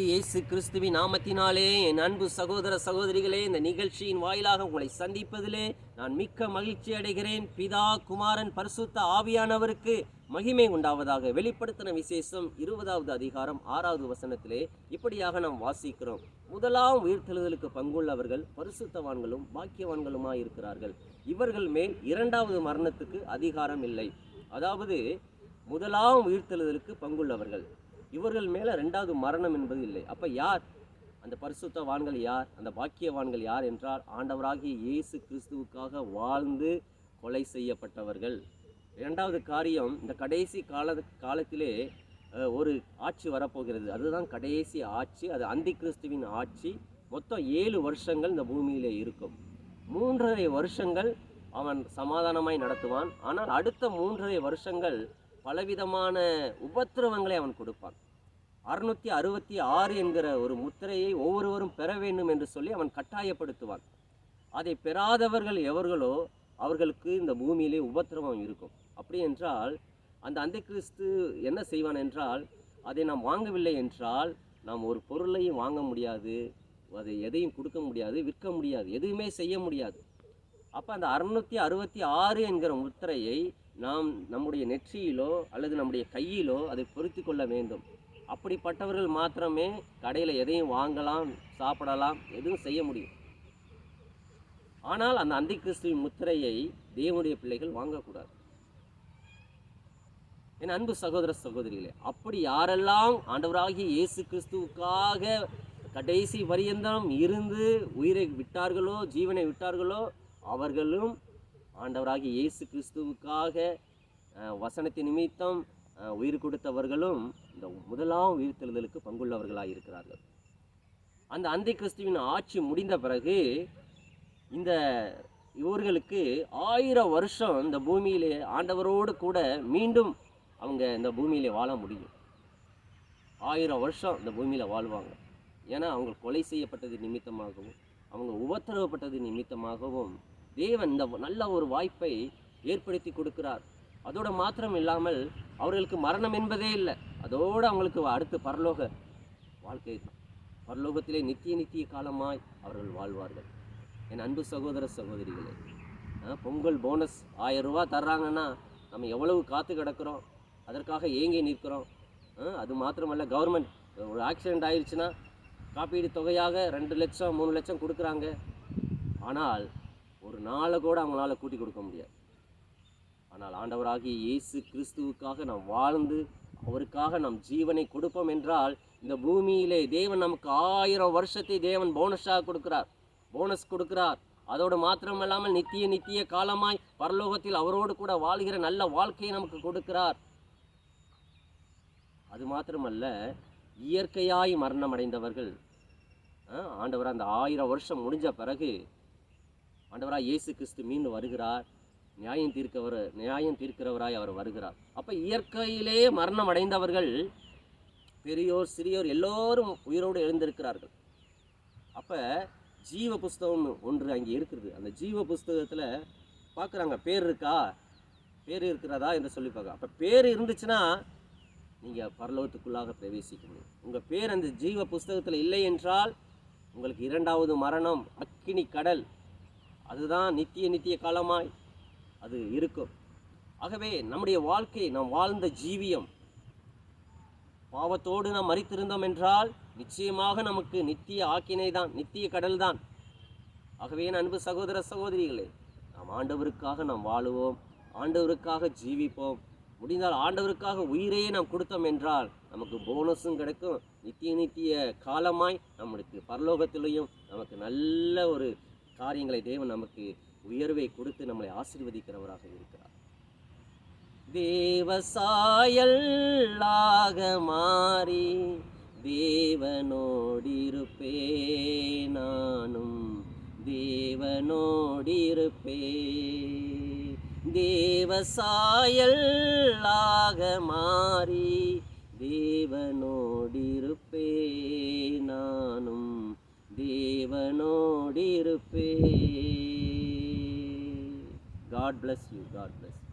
இயேசு கிறிஸ்துவின் நாமத்தினாலே என் அன்பு சகோதர சகோதரிகளே இந்த நிகழ்ச்சியின் வாயிலாக உங்களை சந்திப்பதிலே நான் மிக்க மகிழ்ச்சி அடைகிறேன். பிதா குமாரன் பரிசுத்த ஆவியானவருக்கு மகிமை உண்டாவதாக வெளிப்படுத்தின விசேஷம் இருபதாவது அதிகாரம் ஆறாவது வசனத்திலே இப்படியாக நாம் வாசிக்கிறோம். முதலாம் உயிர்த்தெழுதலுக்கு பங்குள்ளவர்கள் பரிசுத்தவான்களும் பாக்கியவான்களுமாய் இருக்கிறார்கள். இவர்கள் மேல் இரண்டாவது மரணத்துக்கு அதிகாரம் இல்லை. அதாவது முதலாம் உயிர்த்தெழுதலுக்கு பங்குள்ளவர்கள். இவர்கள் மேலே ரெண்டாவது மரணம் என்பது இல்லை. அப்போ யார்? அந்த பரிசுத்த வான்கள் யார்? அந்த பாக்கியவான்கள் யார் என்றால் ஆண்டவராகிய இயேசு கிறிஸ்துவுக்காக வாழ்ந்து கொலை செய்யப்பட்டவர்கள். இரண்டாவது காரியம் இந்த கடைசி கால காலத்திலே ஒரு ஆட்சி வரப்போகிறது. அதுதான் கடைசி ஆட்சி. அது அந்தி கிறிஸ்துவின் ஆட்சி. மொத்தம் ஏழு வருஷங்கள் இந்த பூமியிலே இருக்கும். மூன்றரை வருஷங்கள் அவன் சமாதானமாய் நடத்துவான். ஆனால் அடுத்த மூன்றரை வருஷங்கள் பலவிதமான உபத்திரவங்களை அவன் கொடுப்பான். அறுநூத்தி அறுபத்தி ஆறு என்கிற ஒரு முத்திரையை ஒவ்வொருவரும் பெற வேண்டும் என்று சொல்லி அவன் கட்டாயப்படுத்துவான். அதை பெறாதவர்கள் எவர்களோ அவர்களுக்கு இந்த பூமியிலே உபத்திரவம் இருக்கும். அப்படி என்றால் அந்த அந்த கிறிஸ்து என்ன செய்வான் என்றால் அதை நாம் வாங்கவில்லை என்றால் நாம் ஒரு பொருளையும் வாங்க முடியாது அதை எதையும் கொடுக்க முடியாது விற்க முடியாது எதுவுமே செய்ய முடியாது. அப்போ அந்த அறுநூற்றி அறுபத்தி ஆறு என்கிற முத்திரையை நாம் நம்முடைய நெற்றியிலோ அல்லது நம்முடைய கையிலோ அதை பொருத்தி கொள்ள வேண்டும். அப்படிப்பட்டவர்கள் மாத்திரமே கடையில் எதையும் வாங்கலாம் சாப்பிடலாம் எதுவும் செய்ய முடியும். ஆனால் அந்த அந்தி கிறிஸ்துவின் முத்திரையை தேவனுடைய பிள்ளைகள் வாங்கக்கூடாது. என் அன்பு சகோதர சகோதரிகளே அப்படி யாரெல்லாம் ஆண்டவராகிய இயேசு கிறிஸ்துவுக்காக கடைசி பரியந்தம் இருந்து உயிரை விட்டார்களோ ஜீவனை விட்டார்களோ அவர்களும் ஆண்டவராகிய இயேசு கிறிஸ்துவுக்காக வசனத்தின் நிமித்தம் உயிர் கொடுத்தவர்களும் இந்த முதலாம் உயிர்த்தெழுதலுக்கு பங்குள்ளவர்களாக இருக்கிறார்கள் அந்த அந்தி கிறிஸ்துவின் ஆட்சி முடிந்த பிறகு இந்த இவர்களுக்கு ஆயிரம் வருஷம் இந்த பூமியிலே ஆண்டவரோடு கூட மீண்டும் அவங்க இந்த பூமியிலே வாழ முடியும். ஆயிரம் வருஷம் இந்த பூமியில் வாழ்வாங்க. ஏன்னா அவங்க கொலை செய்யப்பட்டது நிமித்தமாகவும் அவங்க உபத்திரவப்பட்டது நிமித்தமாகவும் தேவன் இந்த நல்ல ஒரு வாய்ப்பை ஏற்படுத்தி கொடுக்கிறார். அதோடு மாத்திரம் இல்லாமல் அவர்களுக்கு மரணம் என்பதே இல்லை. அதோடு அவங்களுக்கு அடுத்து பரலோக வாழ்க்கை பரலோகத்திலே நித்திய நித்திய காலமாய் அவர்கள் வாழ்வார்கள். என் அன்பு சகோதர சகோதரிகளே பொங்கல் போனஸ் ஆயிரம் ரூபா தர்றாங்கன்னா நம்ம எவ்வளவு காத்து கிடக்கிறோம்? அதற்காக ஏங்கி நிற்கிறோம். அது மாத்திரமல்ல கவர்மெண்ட் ஒரு ஆக்சிடெண்ட் ஆயிடுச்சுன்னா காப்பீடு தொகையாக ரெண்டு லட்சம் மூணு லட்சம் கொடுக்குறாங்க. ஆனால் ஒரு நாளை கூட அவங்களால கூட்டி கொடுக்க முடியாது. ஆனால் ஆண்டவராகிய இயேசு கிறிஸ்துவுக்காக நாம் வாழ்ந்து அவருக்காக நாம் ஜீவனை கொடுப்போம் என்றால் இந்த பூமியிலே தேவன் நமக்கு ஆயிரம் வருஷத்தை தேவன் போனஸாக கொடுக்கிறார். போனஸ் கொடுக்கிறார். அதோடு மாத்திரமல்லாமல் நித்திய நித்திய காலமாய் பரலோகத்தில் அவரோடு கூட வாழ்கிற நல்ல வாழ்க்கையை நமக்கு கொடுக்கிறார். அது மாத்திரமல்ல இயற்கையாய் மரணம் அடைந்தவர்கள் ஆண்டவர் அந்த ஆயிரம் வருஷம் முடிஞ்ச பிறகு ஆண்டவராக இயேசு கிறிஸ்து மீன் வருகிறார். நியாயம் தீர்க்கவர் நியாயம் தீர்க்கிறவராய் அவர் வருகிறார். அப்போ இயற்கையிலே மரணம் அடைந்தவர்கள் பெரியோர் சிறியோர் எல்லோரும் உயிரோடு எழுந்திருக்கிறார்கள். அப்போ ஜீவ புஸ்தகம் ஒன்று அங்கே இருக்கிறது அந்த ஜீவ புஸ்தகத்தில் பார்க்குறாங்க பேர் இருக்கா? பேர் இருக்கிறதா என்று சொல்லி பார்க்க அப்போ பேர் இருந்துச்சுன்னா நீங்கள் பரலோகத்துக்குள்ளாக பிரவேசிக்க முடியும் உங்கள் பேர் அந்த ஜீவ புஸ்தகத்தில் இல்லை என்றால் உங்களுக்கு இரண்டாவது மரணம் அக்கினி கடல். அதுதான் நித்திய நித்திய காலமாய் அது இருக்கும். ஆகவே நம்முடைய வாழ்க்கை நாம் வாழ்ந்த ஜீவியம் பாவத்தோடு நாம் மறித்திருந்தோம் என்றால் நிச்சயமாக நமக்கு நித்திய ஆக்கினை தான் நித்திய கடல் தான். ஆகவே என் அன்பு சகோதர சகோதரிகளே நாம் ஆண்டவருக்காக நாம் வாழுவோம் ஆண்டவருக்காக ஜீவிப்போம். முடிந்தால் ஆண்டவருக்காக உயிரையே நாம் கொடுத்தோம் என்றால் நமக்கு போனஸும் கிடைக்கும். நித்திய நித்திய காலமாய் நம்மளுக்கு பரலோகத்திலையும் நமக்கு நல்ல ஒரு காரியங்களை தேவன் நமக்கு உயர்வை கொடுத்து நம்மளை ஆசீர்வதிக்கிறவராக இருக்கிறார். தேவசாயல்லாக மாறி தேவனோடிருப்பே நானும். தேவனோடிருப்பே தேவசாயல்லாக மாறி தேவனோடிருப்பே நானும் தேவனோடிருப்பே God bless you God bless